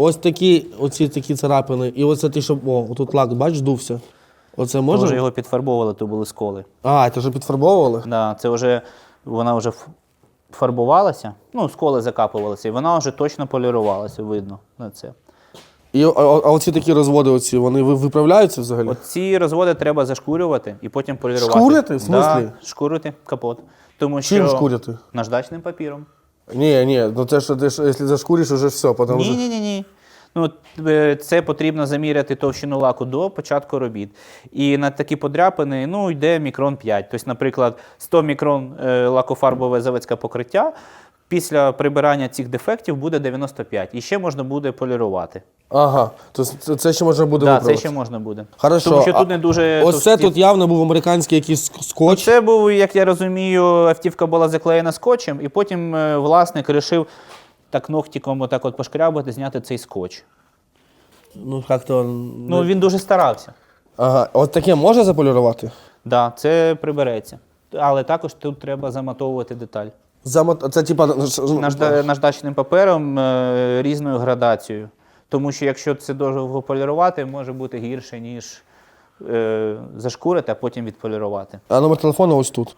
ось такі, оці такі царапини. І оце ти, що. О, тут лак, бач, здувся. Оце може? Може його підфарбовували, то були сколи. А, це вже підфарбовували? Да, це вже вона вже фарбувалася, ну, сколи закапувалися, і вона вже точно полірувалася, видно на це. І, а, а оці такі розводи, оці, вони виправляються взагалі? От ці розводи треба зашкурювати і потім полірувати. Шкурити? В смислі? Да, шкурити капот. Тому Чим що шкуряти? Наждачним папіром. Ні, ні, ну це що ти ж, якщо зашкуриш, уже все, потім Ні, вже. ні, ні, ні. Ну, е, це потрібно заміряти товщину лаку до початку робіт. І на такі подряпини ну, йде мікрон 5. Тобто, наприклад, 100 мікрон е, лакофарбове заводське покриття. Після прибирання цих дефектів буде 95. І ще можна буде полірувати. Ага, то це, це ще можна буде Так, виправити. це ще можна буде. Хорошо. Тому що а тут не дуже. Ось це товсті- тут явно був американський якийсь ск- скотч. Це був, як я розумію, автівка була заклеєна скотчем, і потім е, власник вирішив так ногтиком отак от пошкрябати, зняти цей скотч. Ну, як-то. Ну, він дуже старався. Ага, от таке можна заполірувати? Да, це прибереться. Але також тут треба заматовувати деталь. Замот... Це типа. ну, Нажда- Наждачним папером е, різною градацією. Тому що якщо це довго полірувати, може бути гірше, ніж е, зашкурити, а потім відполірувати. А номер телефону ось тут.